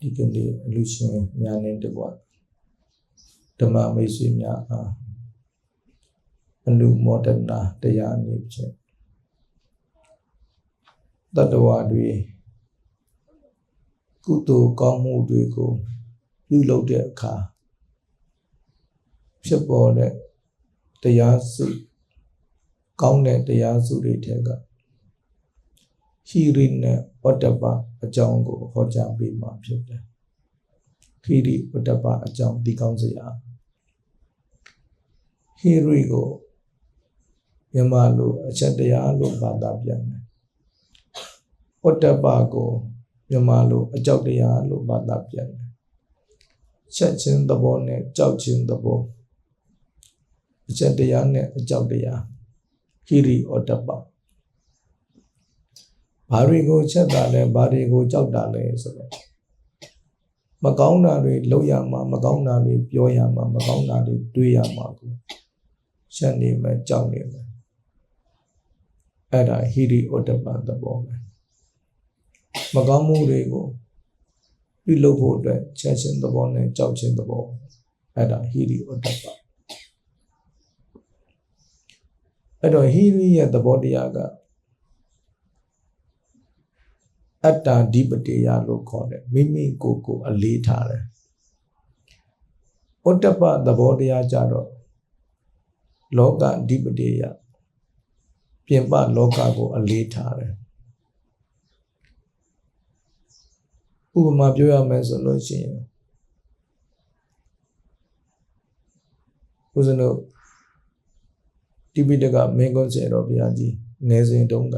ဒီကနေ့အလူရှင်ညာနေတကွဓမ္မမိတ်ဆွေများအားအနုမောဒနာတရားအနေဖြင့်တတ္တဝါတွေကုသိုလ်ကောင်းမှုတွေကိုပြုလုပ်တဲ့အခါဖြစ်ပေါ်တဲ့တရားစုကောင်းတဲ့တရားစုတွေထဲကဟီရိနဲ့ ဝတ္တပအကြောင်းကိုဟောကြားပေးမှာဖြစ်တယ်။ဟီရိဝတ္တပအကြောင်းဒီကောင်းစရာဟီရိကိုမြန်မာလိုအချက်တရားလို့ဘာသာပြန်တယ်။ဝတ္တပကိုမြန်မာလိုအကြောက်တရားလို့ဘာသာပြန်တယ်။ချက်ချင်းသဘောနဲ့ကြောက်ချင်းသဘောအချက်တရားနဲ့အကြောက်တရားဟီရိဩတ္တပ ဘာတွေကိုချက်တာလဲဘာတွေကိုကြောက်တာလဲဆိုတော့မကောင်းတာတွေလုပ်ရမှာမကောင်းတာတွေပြောရမှာမကောင်းတာတွေတွေးရမှာကိုချက်နေမယ်ကြောက်နေမယ်အဲ့ဒါဟိရိဩတ္တပသဘောပဲမကောင်းမှုတွေကိုပြုလုပ်ဖို့အတွက်ချက်ချင်းသဘောနဲ့ကြောက်ချင်းသဘောအဲ့ဒါဟိရိဩတ္တပအဲ့တော့ဟိရိရဲ့သဘောတရားက အတ္တဓိပတိယလို့ခေါ်တယ်မိမိကိုယ်ကိုအလေးထားတယ်ဩတ္တပသဘောတရားကြတော့လောကဓိပတိယပြင်ပလောကကိုအလေးထားတယ်ဥပမာပြောရမယ်ဆိုလို့ရှိရင်ဦးဇင်းတို့တိပိတကမင်းကုန်းစေတော်ဘုရားကြီးငယ်စဉ်တုန်းက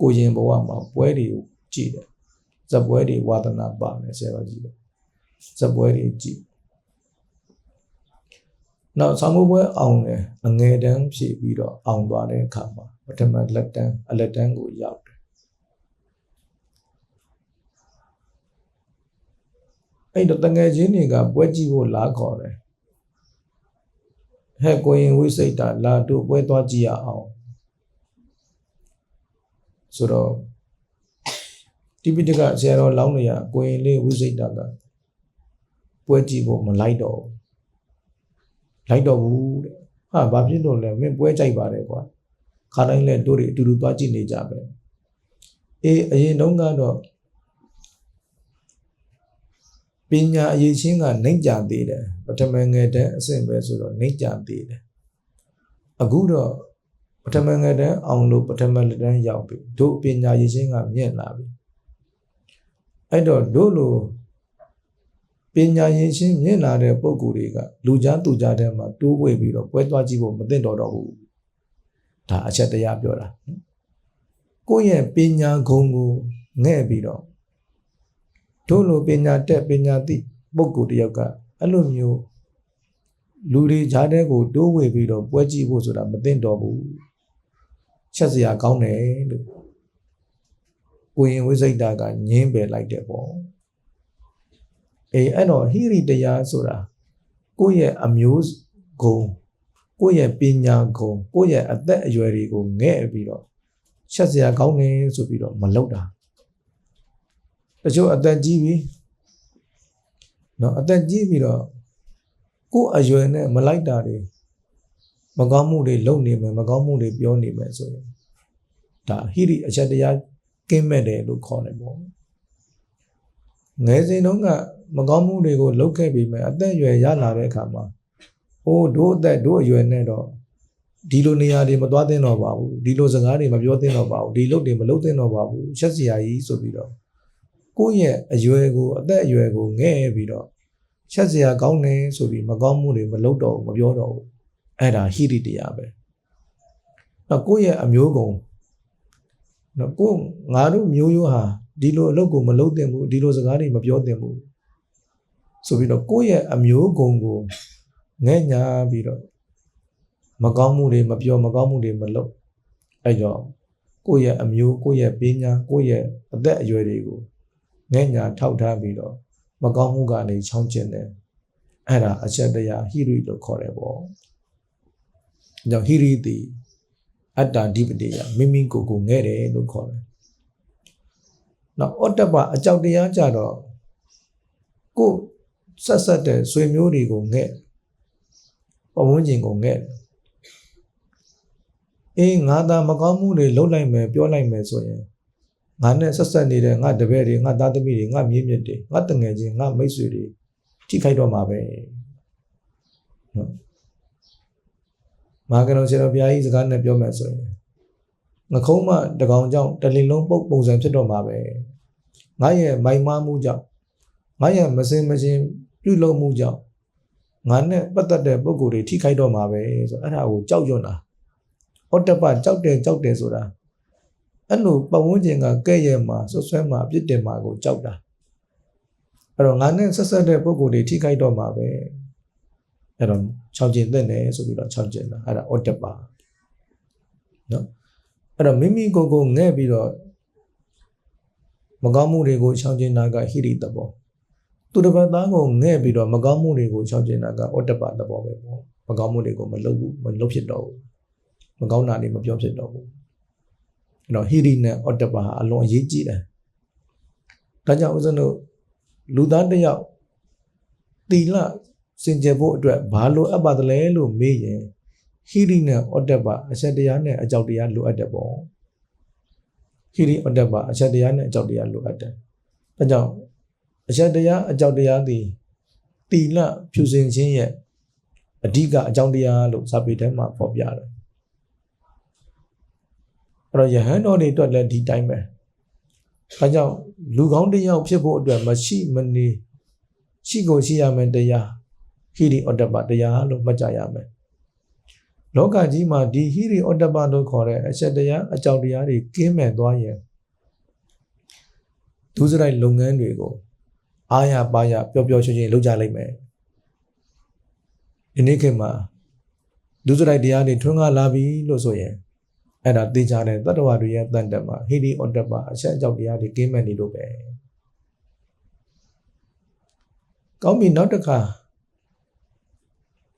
ကိုရင်ဘဝမှာပွဲတွေကိုကြည့်တယ်ဇပွဲတွေဝါသနာပါမယ်ဆရာတော်ကြီးကဇပွဲတွေကြည့်နောက်ဆောင်းပွဲအောင်တယ်အငယ်တန်းဖြည့်ပြီးတော့အောင်သွားတဲ့အခါမှာပထမလက်တန်းအလက်တန်းကိုရောက်တယ်အဲ့တော့တငယ်ချင်းတွေကပွဲကြည့်ဖို့လာခေါ်တယ်ဟဲ့ကိုရင်ဝိစိတ်တာလာတို့ပွဲသွားကြည့်ရအောင် ဆိုတော့တိပိဋကဆရာတော်လောင်းနေရကိုရင်လေးဝိစိတ်တာကပွဲကြည့်ဖို့မလိုက်တော့ဘူးလိုက်တော့ဘူးတဲ့ဟာဘာဖြစ်လို့လဲမင်းပွဲကြိုက်ပါတယ်ကွာခါတိုင်းလဲတို့တွေအတူတူသွားကြည့်နေကြပဲအေးအရင်တုန်းကတော့ပညာအရေးချင်းကနှိမ့်ကြသေးတယ်ပထမငယ်တဲ့အဆင့်ပဲဆိုတော့နှိမ့်ကြသေးတယ်အခုတော့ ပထမငယ်တန်းအောင်လို့ပထမလက်တန်းရောက်ပြီတို့ပညာရည်ချင်းကမြင့်လာပြီအဲ့တော့တို့လိုပညာရည်ချင်းမြင့်လာတဲ့ပုံကိုယ်တွေကလူကြားသူကြားထဲမှာတိုးဝေပြီးတော့ပွဲသွားကြည့်ဖို့မသင့်တော်တော့ဘူးဒါအချက်တရားပြောတာကိုယ့်ရဲ့ပညာဂုဏ်ကိုငဲ့ပြီးတော့တို့လိုပညာတက်ပညာသိပုဂ္ဂိုလ်တယောက်ကအဲ့လိုမျိုးလူတွေကြားထဲကိုတိုးဝေပြီးတော့ပွဲကြည့်ဖို့ဆိုတာမသင့်တော်ဘူး ချက်စရာကောင်းတယ်လို့ကိုရင်ဝိစိတ်တာကညင်းပယ်လိုက်တယ်ပေါ့အေးအဲ့တော့ဟိရိတရားဆိုတာကိုယ့်ရဲ့အမျိုးဂုံကိုယ့်ရဲ့ပညာဂုံကိုယ့်ရဲ့အသက်အရွယ်တွေကိုငဲ့ပြီးတော့ချက်စရာကောင်းတယ်ဆိုပြီးတော့မလုပ်တာတချို့အသက်ကြီးပြီเนาะအသက်ကြီးပြီးတော့ကိုယ့်အရွယ်နဲ့မလိုက်တာတွေ မကောင်းမှုတွေလုပ်နေမယ်မကောင်းမှုတွေပြောနေမယ်ဆိုရင်ဒါဟိရိအချက်တရားကင်းမဲ့တယ်လို့ခေါ်တယ်ပေါ့ငယ်စဉ်တုန်းကမကောင်းမှုတွေကိုလုပ်ခဲ့ပြီးမယ်အသက်အရွယ်ရလာတဲ့အခါမှာဟိုတို့အသက်တို့အရွယ်နဲ့တော့ဒီလိုနေရာတွေမသွားသင့်တော့ပါဘူးဒီလိုစကားတွေမပြောသင့်တော့ပါဘူးဒီလုပ်တွေမလုပ်သင့်တော့ပါဘူးချက်စရာကြီးဆိုပြီးတော့ကိုယ့်ရဲ့အရွယ်ကိုအသက်အရွယ်ကိုငဲ့ပြီးတော့ချက်စရာကောင်းတယ်ဆိုပြီးမကောင်းမှုတွေမလုပ်တော့ဘူးမပြောတော့ဘူး အဲ့ဒါဟိရိတရားပဲတော့ကိုယ့်ရဲ့အမျိုးကုံနော်ကိုငါတို့မျိုးရိုးဟာဒီလိုအလုပ်ကိုမလုပ်သင့်ဘူးဒီလိုစကားတွေမပြောသင့်ဘူးဆိုပြီးတော့ကိုယ့်ရဲ့အမျိုးကုံကိုငဲ့ညာပြီးတော့မကောင်းမှုတွေမပြောမကောင်းမှုတွေမလုပ်အဲ့တော့ကိုယ့်ရဲ့အမျိုးကိုယ့်ရဲ့ပညာကိုယ့်ရဲ့အသက်အရွယ်တွေကိုငဲ့ညာထောက်ထားပြီးတော့မကောင်းမှုကနေချောင်းကျင်တယ်အဲ့ဒါအချက်တရားဟိရိလို့ခေါ်တယ်ပေါ့ ကြောင့်ဟိရိတိအတ္တဓိပတိယမိမိကိုယ်ကိုငဲ့တယ်လို့ခေါ်တယ်။နောက်ဩတ္တပအကြောက်တရားကြတော့ကိုဆက်ဆက်တဲ့ဆွေမျိုးတွေကိုငဲ့ပဝန်းကျင်ကိုငဲ့အေးငါသာမကောင်းမှုတွေလုပ်လိုက်မယ်ပြောလိုက်မယ်ဆိုရင်ငါနဲ့ဆက်ဆက်နေတဲ့ငါတပည့်တွေငါသားသမီးတွေငါမြင့်မြတ်တွေငါတငယ်ချင်းငါမိတ်ဆွေတွေထိခိုက်တော့မှာပဲနော် မာကနောဆရာတော်ဘုရားကြီးစကားနဲ့ပြောမယ်ဆိုရင်ငခုံးမတကောင်ကြောင့်တလင်လုံးပုတ်ပုံစံဖြစ်တော့မှာပဲငါရဲ့မိုင်မားမှုကြောင့်ငါရဲ့မစင်မစင်ပြုလုပ်မှုကြောင့်ငါနဲ့ပတ်သက်တဲ့ပုံကိုယ်တွေထိခိုက်တော့မှာပဲဆိုအဲ့ဒါကိုကြောက်ရွံ့တာဩတ္တပကြောက်တယ်ကြောက်တယ်ဆိုတာအဲ့လိုပတ်ဝန်းကျင်ကကဲ့ရဲ့မှာဆွဆွဲမှာပြစ်တင်မှာကိုကြောက်တာအဲ့တော့ငါနဲ့ဆက်ဆက်တဲ့ပုံကိုယ်တွေထိခိုက်တော့မှာပဲအဲ့တော့ ခြောက်ကျင်တဲ့တယ်ဆိုပြီးတော့ခြောက်ကျင်တာအဲ့ဒါဩတ္တပနော်အဲ့တော့မိမိကိုယ်ကိုငဲ့ပြီးတော့မကောင်းမှုတွေကိုခြောက်ကျင်တာကဟိရိတဘောသူတစ်ပတ်သားကိုငဲ့ပြီးတော့မကောင်းမှုတွေကိုခြောက်ကျင်တာကဩတ္တပတဘောပဲပေါ့မကောင်းမှုတွေကိုမလုပ်ဘူးမလုပ်ဖြစ်တော့ဘူးမကောင်းတာတွေမပြောဖြစ်တော့ဘူးအဲ့တော့ဟိရိနဲ့ဩတ္တပဟာအလွန်အရေးကြီးတယ်ဒါကြောင့်ဦးဇင်းတို့လူသားတစ်ယောက်တီလ စင်ကြယ်ဖို့အတွက်ဘာလိုအပ်ပါသလဲလို့မေးရင်ဟိရိနဲ့ဩတ္တပအချက်တရားနဲ့အကြောက်တရားလိုအပ်တယ်ပေါ့ဟိရိဩတ္တပအချက်တရားနဲ့အကြောက်တရားလိုအပ်တယ်ဒါကြောင့်အချက်တရားအကြောက်တရားသည်တီလဖြူစင်ခြင်းရဲ့အဓိကအကြောင်းတရားလို့စာပေထဲမှာဖော်ပြတယ်အဲ့တော့ယဟန်တော်တွေအတွက်လည်းဒီတိုင်းပဲဒါကြောင့်လူကောင်းတစ်ယောက်ဖြစ်ဖို့အတွက်မရှိမနေရှိကိုရှိရမယ်တရား ဟိရိဩတ္တပတရားလို့မှတ်ကြရမယ်လောကကြီးမှာဒီဟိရိဩတ္တပလို့ခေါ်တဲ့အချက်တရားအကြောင်းတရားတွေကင်းမဲ့သွားရင်ဒုစရိုက်လုပ်ငန်းတွေကိုအာရပါရပျော်ပျော်ရွှင်ရွှင်လုပ်ကြလိမ့်မယ်ဒီနေ့ခေတ်မှာဒုစရိုက်တရားတွေထွန်းကားလာပြီလို့ဆိုရင်အဲ့ဒါသိကြတဲ့တတ္တဝါတွေရဲ့တန်တမှာဟိရိဩတ္တပအချက်အကြောင်းတရားတွေကင်းမဲ့နေလို့ပဲကောင်းပြီနောက်တစ်ခါ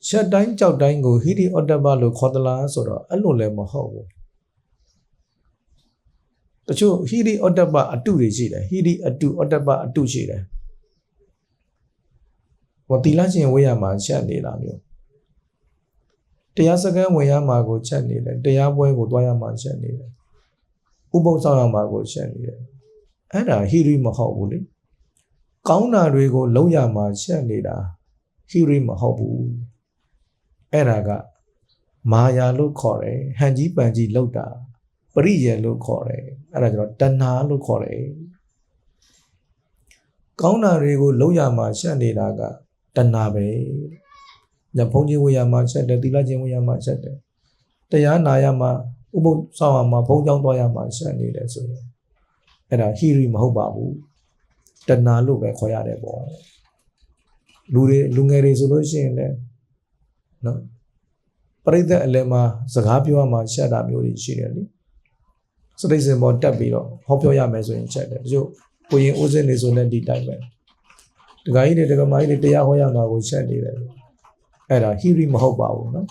ချက်တိုင်းကြောက်တိုင်းကိုဟိရိဩတ္တပလို့ခေါ်သလားဆိုတော့အဲ့လိုလည်းမဟုတ်ဘူးတချို့ဟိရိဩတ္တပအတုတွေရှိတယ်ဟိရိအတုဩတ္တပအတုရှိတယ်ဟောတိလရှင်ဝေးရမှာချက်နေတာမျိုးတရားစခန်းဝင်ရမှာကိုချက်နေတယ်တရားပွဲကိုတွားရမှာချက်နေတယ်ဥပုသ်ဆောင်ရမှာကိုချက်နေတယ်အဲ့ဒါဟိရိမဟုတ်ဘူးလေကောင်းတာတွေကိုလုံးရမှာချက်နေတာဟိရိမဟုတ်ဘူး အဲ့ဒါကမာယာလို့ခေါ်တယ်ဟန်ကြီးပန်ကြီးလောက်တာပရိယေလို့ခေါ်တယ်အဲ့ဒါကျတော့တဏှာလို့ခေါ်တယ်ကောင်းတာတွေကိုလုံးရမှာချက်နေတာကတဏှာပဲညဘုံကြီးဝေရမှာချက်တယ်သီလကျင့်ဝေရမှာချက်တယ်တရားနာရမှာဥပုသ်ဆောင်ရမှာဘုံကြောင်းသွားရမှာချက်နေတယ်ဆိုရင်အဲ့ဒါဟိရိမဟုတ်ပါဘူးတဏှာလို့ပဲခေါ်ရတယ်ပေါ့လူတွေလူငယ်တွေဆိုလို့ရှိရင်လည်း နော်ပရိသတ်အလယ်မှာစကားပြောရမှာချက်တာမျိုးတွေရှိတယ်လေစတိတ်စင်ပေါ်တက်ပြီးတော့ဟောပြောရမယ်ဆိုရင်ချက်တယ်တချို့ကိုရင်ဦးစင်းနေဆိုလည်းဒီတိုင်းပဲဒကာကြီးတွေဒကာမကြီးတွေတရားဟောရမှာကိုချက်နေတယ်အဲ့ဒါဟီရီမဟုတ်ပါဘူးနော်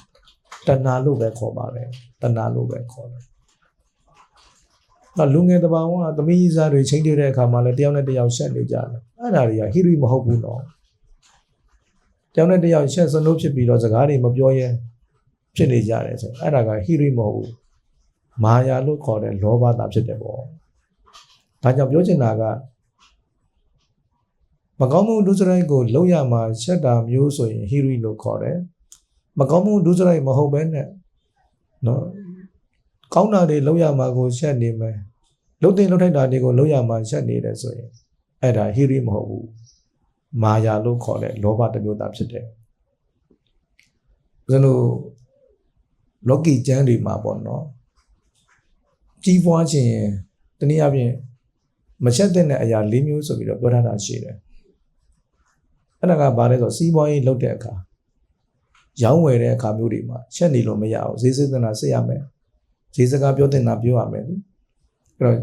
တဏှာလို့ပဲခေါ်ပါတယ်တဏှာလို့ပဲခေါ်တယ်နော်လူငယ်တဘာဝကသမီးစားတွေချိန်တဲ့အခါမှာလည်းတယောက်နဲ့တယောက်ရှက်နေကြတယ်အဲ့ဒါတွေကဟီရီမဟုတ်ဘူးနော် တယောက်နဲ့တယောက်ရှက်စလို့ဖြစ်ပြီးတော့စကားတွေမပြောရဲဖြစ်နေကြတယ်ဆိုအဲ့ဒါကဟီရီမဟုတ်ဘူးမာယာလို့ခေါ်တဲ့လောဘတာဖြစ်တယ်ပေါ့ဒါကြောင့်ပြောချင်တာကမကောင်းမှုဒုစရိုက်ကိုလုံးရမှာချက်တာမျိုးဆိုရင်ဟီရီလို့ခေါ်တယ်မကောင်းမှုဒုစရိုက်မဟုတ်ဘဲနဲ့နော်ကောင်းတာတွေလုံးရမှာကိုချက်နေမယ်လုံးတင်လုံးထိုက်တာတွေကိုလုံးရမှာချက်နေတယ်ဆိုရင်အဲ့ဒါဟီရီမဟုတ်ဘူး မာယာလို့ခေါ်တဲ့လောဘတစ်မျိုးသားဖြစ်တယ်ဦးဇင်းတို့လောကီကျမ်းတွေမှာပေါ့နော်ကြီးပွားခြင်းတနည်းအားဖြင့်မချက်တဲ့အရာ၄မျိုးဆိုပြီးတော့ပြောထားတာရှိတယ်အဲ့ဒါကဘာလဲဆိုစီးပွားရေးလုပ်တဲ့အခါရောင်းဝယ်တဲ့အခါမျိုးတွေမှာချက်နေလို့မရအောင်ဈေးစစ်တင်တာစစ်ရမယ်ဈေးစကားပြောတင်တာပြောရမယ်လေအဲ့တော့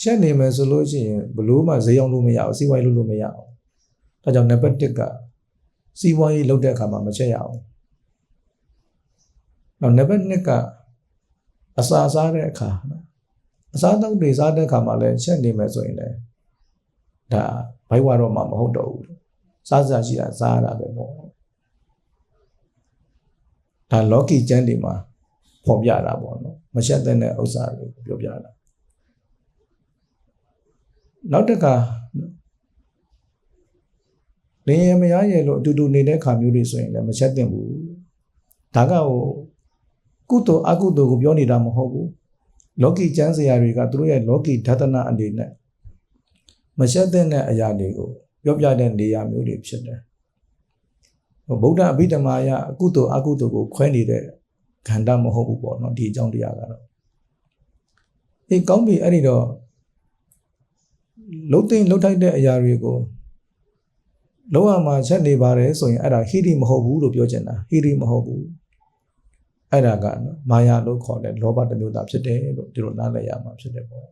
ချက်နေမယ်ဆိုလို့ရှိရင်ဘလို့မှဈေးရောက်လို့မရအောင်စီးပွားရေးလုပ်လို့မရအောင် ဒါကြောင့်နံပါတ်1ကစီးပွားရေးလုပ်တဲ့အခါမှာမချက်ရအောင်နောက်နံပါတ်2ကအစာစားတဲ့အခါနော်အစားတောက်တွေစားတဲ့အခါမှာလည်းချက်နေမယ်ဆိုရင်လည်းဒါဘိုက်ဝါတော့မှမဟုတ်တော့ဘူးစားစားရှိတာစားရတာပဲပေါ့ဒါလောကီကျမ်းတွေမှာဖော်ပြတာပေါ့နော်မရှက်တဲ့ဥစ္စာတွေကိုပြောပြတာနောက်တစ်ခါ လင်းရမရရဲ့လို့အတူတူနေတဲ့ခါမျိုးတွေဆိုရင်လည်းမချက်တင်ဘူးဒါကဟိုကုသိုလ်အကုသိုလ်ကိုပြောနေတာမဟုတ်ဘူးလောကီကျမ်းစရာတွေကသူတို့ရဲ့လောကီဓာတနာအနေနဲ့မချက်တဲ့အရာတွေကိုပြောပြတဲ့နေရာမျိုးတွေဖြစ်တယ်ဗုဒ္ဓအဘိဓမ္မာယအကုသိုလ်အကုသိုလ်ကိုခွဲနေတဲ့ခန္ဓာမဟုတ်ဘူးပေါ့နော်ဒီအကြောင်းတရားကတော့အေးကောင်းပြီအဲ့ဒီတော့လုံးသိမ့်လုံးထိုက်တဲ့အရာတွေကို လောကမှာချက်နေပါတယ်ဆိုရင်အဲ့ဒါဟိရိမဟုတ်ဘူးလို့ပြောချင်တာဟိရိမဟုတ်ဘူးအဲ့ဒါကနော်မာယာလို့ခေါ်တဲ့လောဘတစ်မျိုးသားဖြစ်တယ်လို့ဒီလိုနားလည်ရမှာဖြစ်တယ်ပေါ့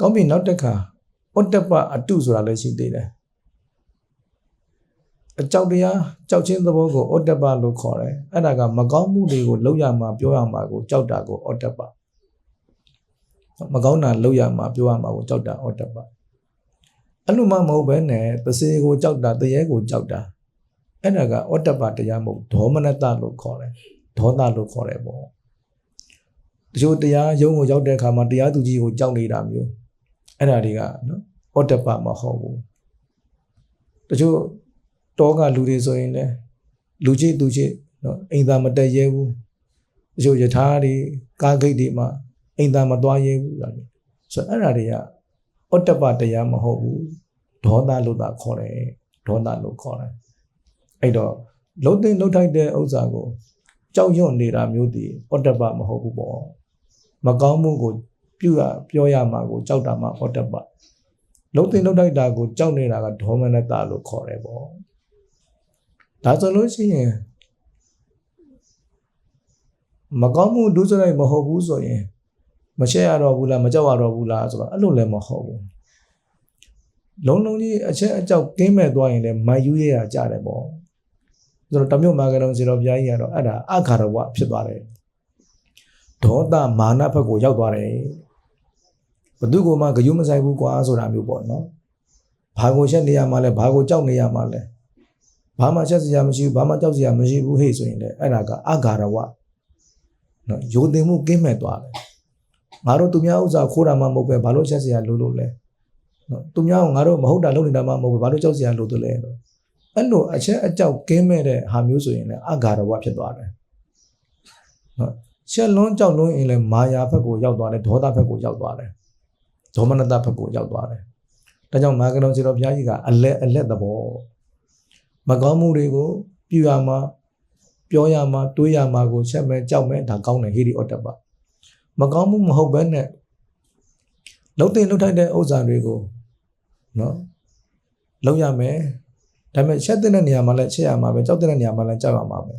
ကောင်းပြီနောက်တစ်ခါဩတ္တပအတုဆိုတာလည်းရှိသေးတယ်အကြောက်တရားကြောက်ခြင်းသဘောကိုဩတ္တပလို့ခေါ်တယ်အဲ့ဒါကမကောင်းမှုတွေကိုလောက်ရမှာပြောရမှာကိုကြောက်တာကိုဩတ္တပမကောင်းတာလောက်ရမှာပြောရမှာကိုကြောက်တာဩတ္တပ အဲ့လိုမှမဟုတ်ဘဲနဲ့သစေကိုကြောက်တာတရေကိုကြောက်တာအဲ့ဒါကဩတ္တပတရားမဟုတ်ဒေါမနတလို့ခေါ်တယ်ဒေါသလို့ခေါ်တယ်ပေါ့တချို့တရားရုံးကိုရောက်တဲ့အခါမှာတရားသူကြီးကိုကြောက်နေတာမျိုးအဲ့ဒါတွေကနော်ဩတ္တပမဟုတ်ဘူးတချို့တောကလူတွေဆိုရင်လည်းလူချင်းသူချင်းနော်အိမ်သာမတက်ရဲဘူးတချို့ယထာတွေကားဂိတ်တွေမှာအိမ်သာမသွားရဲဘူးလားဆိုတော့အဲ့ဒါတွေက ဩတ္တပတရားမဟုတ်ဘူးဒေါသလို့သာခေါ်တယ်ဒေါသလို့ခေါ်တယ်အဲ့တော့လုံးသိမ့်လုံးထိုက်တဲ့ဥစ္စာကိုကြောက်ရွံ့နေတာမျိုးတည်ဩတ္တပမဟုတ်ဘူးပေါ့မကောင်းမှုကိုပြုရပြောရမှာကိုကြောက်တာမှဩတ္တပလုံးသိမ့်လုံးထိုက်တာကိုကြောက်နေတာကဒေါမနတလို့ခေါ်တယ်ပေါ့ဒါဆိုလို့ရှိရင်မကောင်းမှုဒုစရိုက်မဟုတ်ဘူးဆိုရင် မရှက်ရတော့ဘူးလားမကြောက်ရတော့ဘူးလားဆိုတော့အဲ့လိုလည်းမဟုတ်ဘူးလုံးလုံးကြီးအချက်အကြောက်ကင်းမဲ့သွားရင်လည်းမိုက်ယူရရကြတယ်ပေါ့ဆိုတော့တမျိုးမာကရုံစီတော်ဘုရားကြီးကတော့အဲ့ဒါအခါရဝဖြစ်သွားတယ်ဒေါသမာနဘက်ကိုရောက်သွားတယ်ဘသူကမှဂယုမဆိုင်ဘူးကွာဆိုတာမျိုးပေါ့နော်ဘာကိုရှက်နေရမှာလဲဘာကိုကြောက်နေရမှာလဲဘာမှရှက်စရာမရှိဘူးဘာမှကြောက်စရာမရှိဘူးဟေ့ဆိုရင်လည်းအဲ့ဒါကအခါရဝနော်ယိုတင်မှုကင်းမဲ့သွားတယ် ငါတို့သူများဥစ္စာခိုးတာမှမဟုတ်ပဲဘာလို့ရှက်စရာလိုလို့လဲနော်သူများကငါတို့မဟုတ်တာလုပ်နေတာမှမဟုတ်ဘူးဘာလို့ကြောက်စရာလိုသလဲတော့အဲ့လိုအချက်အကြောက်ကင်းမဲ့တဲ့ဟာမျိုးဆိုရင်လည်းအဂါရဝဖြစ်သွားတယ်နော်ချက်လွန်းကြောက်လွန်းရင်လည်းမာယာဘက်ကိုရောက်သွားတယ်ဒေါသဘက်ကိုရောက်သွားတယ်ဒေါမနတဘက်ကိုရောက်သွားတယ်ဒါကြောင့်မာကရုံစီတော်ဘုရားကြီးကအလက်အလက်သဘောမကောင်းမှုတွေကိုပြုရမှာပြောရမှာတွေးရမှာကိုချက်မဲ့ကြောက်မဲ့ဒါကောင်းတယ်ဟိရိဩတ္တပ မကောင်းမှုမဟုတ်ဘဲနဲ့လှုပ်တဲ့လှုပ်ထိုက်တဲ့ဥစ္စာတွေကိုနော်လှုပ်ရမယ်ဒါပေမဲ့ချက်တဲ့နေရာမှာလည်းချက်ရမှာပဲကြောက်တဲ့နေရာမှာလည်းကြောက်ရမှာပဲ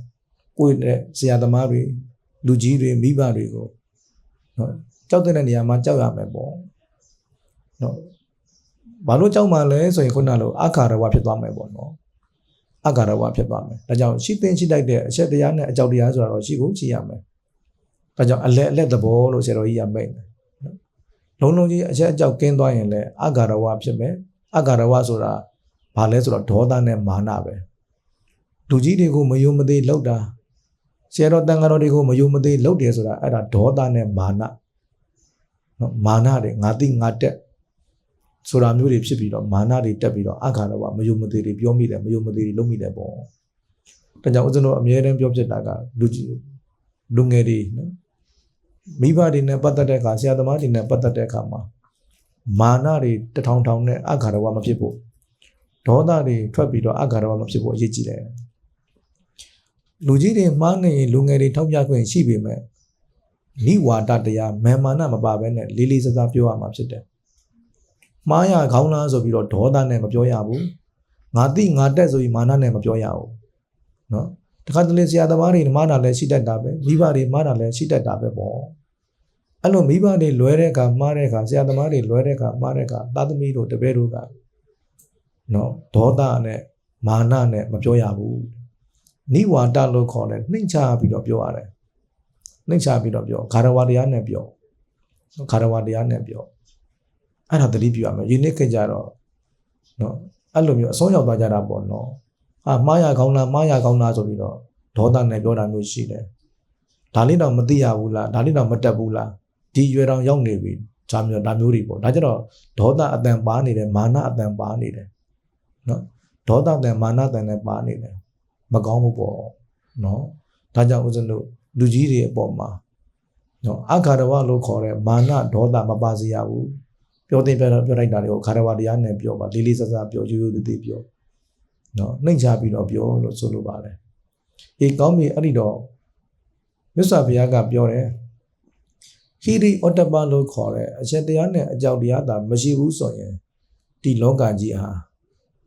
ကိုယ့်ရဲ့ဆရာသမားတွေလူကြီးတွေမိဘတွေကိုနော်ကြောက်တဲ့နေရာမှာကြောက်ရမယ်ပေါ့နော်ဘာလို့ကြောက်မှလဲဆိုရင်ခုနလိုအခါရဝဖြစ်သွားမယ်ပေါ့နော်အခါရဝဖြစ်သွားမယ်ဒါကြောင့်ရှိသိရှိလိုက်တဲ့အချက်တရားနဲ့အကြောက်တရားဆိုတာတော့ရှိကိုရှိရမယ် ဒါကြောင့်အလက်အလက်သဘောလို့ဆရာတော်ကြီးကမိတ်တယ်လုံးလုံးကြီးအချက်အကြောက်ကင်းသွားရင်လည်းအဂါရဝဖြစ်မယ်အဂါရဝဆိုတာဘာလဲဆိုတော့ဒေါသနဲ့မာနပဲလူကြီးတွေကိုမယုံမသေးလောက်တာဆရာတော်တန်ဃာတော်တွေကိုမယုံမသေးလောက်တယ်ဆိုတာအဲ့ဒါဒေါသနဲ့မာနနော်မာနတွေငါသိငါတက်ဆိုတာမျိုးတွေဖြစ်ပြီးတော့မာနတွေတက်ပြီးတော့အဂါရဝမယုံမသေးတွေပြောမိတယ်မယုံမသေးတွေလုပ်မိတယ်ပေါ့ဒါကြောင့်ဦးဇင်းတို့အမြဲတမ်းပြောဖြစ်တာကလူကြီး လူငယ်တွေနော်မိဘတွေနဲ့ပတ်သက်တဲ့အခါဆရာသမားတွေနဲ့ပတ်သက်တဲ့အခါမှာမာနတွေတထောင်ထောင်နဲ့အခါရဝမဖြစ်ဖို့ဒေါသတွေထွက်ပြီးတော့အခါရဝမဖြစ်ဖို့အရေးကြီးတယ်လူကြီးတွေမှားနေရင်လူငယ်တွေထောက်ပြခွင့်ရှိပေမဲ့နိဝါဒတရားမာမာနမပါဘဲနဲ့လေးလေးစားစားပြောရမှာဖြစ်တယ်မှားရခေါင်းလားဆိုပြီးတော့ဒေါသနဲ့မပြောရဘူးငါတိငါတက်ဆိုပြီးမာနနဲ့မပြောရဘူးနော် ခါတလေဆရာသမားတွေမှားတာလည်းရှိတတ်တာပဲမိဘတွေမှားတာလည်းရှိတတ်တာပဲပေါ့အဲ့လိုမိဘတွေလွဲတဲ့အခါမှားတဲ့အခါဆရာသမားတွေလွဲတဲ့အခါမှားတဲ့အခါသားသမီးတို့တပည့်တို့ကနော်ဒေါသနဲ့မာနနဲ့မပြောရဘူးနိဝါဒလို့ခေါ်တယ်နှိမ့်ချပြီးတော့ပြောရတယ်နှိမ့်ချပြီးတော့ပြောဂါရဝတရားနဲ့ပြောဂါရဝတရားနဲ့ပြောအဲ့ဒါသတိပြုရမယ်ယနေ့ခေတ်ကြတော့နော်အဲ့လိုမျိုးအဆုံးရောက်သွားကြတာပေါ့နော် ဟာမှားရကောင်းလားမှားရကောင်းလားဆိုပြီးတော့ဒေါသနဲ့ပြောတာမျိုးရှိတယ်ဒါလေးတော့မသိရဘူးလားဒါလေးတော့မတက်ဘူးလားဒီရွယ်တော်ရောက်နေပြီဒါမျိုးဒါမျိုးတွေပေါ့ဒါကြတော့ဒေါသအတန်ပါနေတယ်မာနအတန်ပါနေတယ်နော်ဒေါသအတန်မာနအတန်နဲ့ပါနေတယ်မကောင်းဘူးပေါ့နော်ဒါကြောင့်ဦးဇင်းတို့လူကြီးတွေအပေါ်မှာနော်အခါရဝလို့ခေါ်တဲ့မာနဒေါသမပါစေရဘူးပြောတင်ပြောတော့ပြောလိုက်တာတွေကိုခါရဝတရားနဲ့ပြောပါလေးလေးဆဆပြောရိုးရိုးသေးသေးပြော နော်နှိမ့်ချပြီးတော့ပြောလို့ဆိုလိုပါတယ်အေးကောင်းပြီအဲ့ဒီတော့မြတ်စွာဘုရားကပြောတယ်ဟိရိဩတ္တပလို့ခေါ်တဲ့အချက်တရားနဲ့အကြောက်တရားသာမရှိဘူးဆိုရင်ဒီလောကကြီးဟာ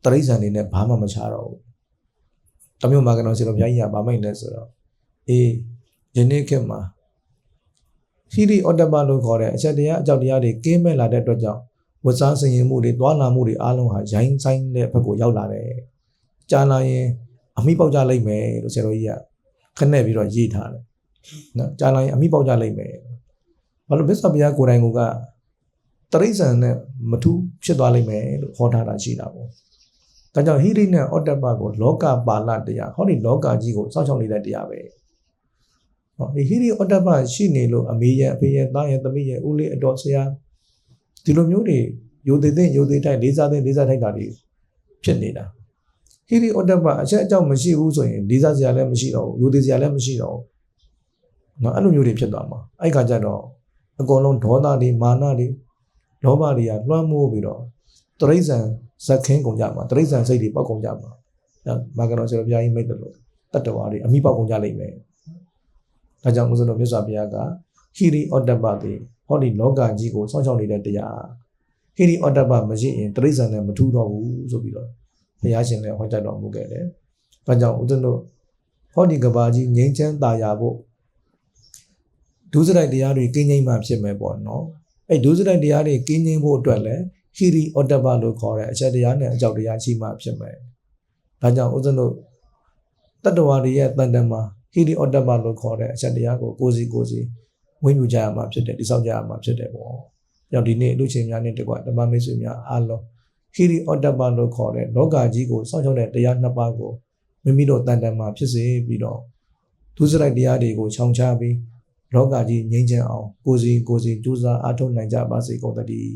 တရိစ္ဆာန်တွေနဲ့ဘာမှမခြားတော့ဘူးတမျိုးမှာကတော့ဆရာတော်ဘုရားကြီးကဗာမိတ်လဲဆိုတော့အေးယနေ့ခေတ်မှာဟိရိဩတ္တပလို့ခေါ်တဲ့အချက်တရားအကြောက်တရားတွေကင်းမဲ့လာတဲ့အတွက်ကြောင့်ဝတ်စားစင်ရင်မှုတွေတွာလာမှုတွေအားလုံးဟာရိုင်းဆိုင်တဲ့ဘက်ကိုရောက်လာတယ်။ ကြာလာရင်အမိပေါက်ကြလိမ့်မယ်လို့ဆရာတော်ကြီးကခနဲ့ပြီးတော့ရေးထားတယ်။နော်ကြာလာရင်အမိပေါက်ကြလိမ့်မယ်။ဘာလို့ဘစ္စဘုရားကိုယ်တိုင်ကတရိစ္ဆာန်နဲ့မထူးဖြစ်သွားလိမ့်မယ်လို့ဟောထားတာရှိတာပေါ့။ဒါကြောင့်ဟိရိနဲ့အောတ္တပကိုလောကပါဠတရားဟောဒီလောကကြီးကိုစောင့်ရှောက်နေတဲ့တရားပဲ။ဟောဒီဟိရိအောတ္တပရှိနေလို့အမေရဲ့အဖေရဲ့သားရဲ့သမီးရဲ့ဦးလေးအတော်ဆရာဒီလိုမျိုးတွေယိုသေးတဲ့ယိုသေးတိုက်လေးစားတဲ့လေးစားထိုက်တာတွေဖြစ်နေတာ ဟိရိဩတ္တပအချက်အကြောင်းမရှိဘူးဆိုရင်လေးစားစရာလည်းမရှိတော့ဘူးယိုသေးစရာလည်းမရှိတော့ဘူးเนาะအဲ့လိုမျိုးတွေဖြစ်သွားမှာအဲ့ခါကျတော့အကုန်လုံးဒေါသတွေမာနတွေလောဘတွေကလွှမ်းမိုးပြီးတော့တရိစ္ဆာန်ဇက်ခင်းကုန်ကြမှာတရိစ္ဆာန်စိတ်တွေပောက်ကုန်ကြမှာအဲ့မာကတော်ဆရာဘုရားကြီးမိတ်တယ်လို့တတ္တဝါတွေအမိပောက်ကုန်ကြလိမ့်မယ်ဒါကြောင့်ဦးဇင်းတို့မြတ်စွာဘုရားကဟိရိဩတ္တပတွေဟောဒီလောကကြီးကိုစောင့်ရှောက်နေတဲ့တရားဟိရိဩတ္တပမရှိရင်တရိစ္ဆာန်နဲ့မထူးတော့ဘူးဆိုပြီးတော့ ဘုရားရှင်လည်းဟောကြားတော်မူခဲ့တယ်။ဒါကြောင့်ဦးဇင်းတို့ဟောဒီကဘာကြီးငြိမ်းချမ်းသာယာဖို့ဒုစရိုက်တရားတွေကင်းငြိမ်းမှဖြစ်မယ်ပေါ့နော်။အဲ့ဒုစရိုက်တရားတွေကင်းငြိမ်းဖို့အတွက်လည်းဟိရိဩတ္တပလို့ခေါ်တဲ့အချက်တရားနဲ့အကြောက်တရားရှိမှဖြစ်မယ်။ဒါကြောင့်ဦးဇင်းတို့တတ္တဝါတွေရဲ့တန်တန်မှာဟိရိဩတ္တပလို့ခေါ်တဲ့အချက်တရားကိုကိုယ်စီကိုယ်စီဝိမြူကြရမှာဖြစ်တယ်တိဆောက်ကြရမှာဖြစ်တယ်ပေါ့။ကြောင့်ဒီနေ့လူချင်းများနဲ့တကွဓမ္မမိတ်ဆွေများအားလုံး ဟိရိဩတ္တပလို့ခေါ်တဲ့လောကကြီးကိုစောင့်ရှောက်တဲ့တရားနှစ်ပါးကိုမိမိတို့တန်တန်မှာဖြစ်စေပြီးတော့ဒုစရိုက်တရားတွေကိုခြောင်ချပြီးလောကကြီးငြိမ်းချမ်းအောင်ကိုယ်စီကိုယ်စီကြိုးစားအားထုတ်နိုင်ကြပါစေကုန်သတည်း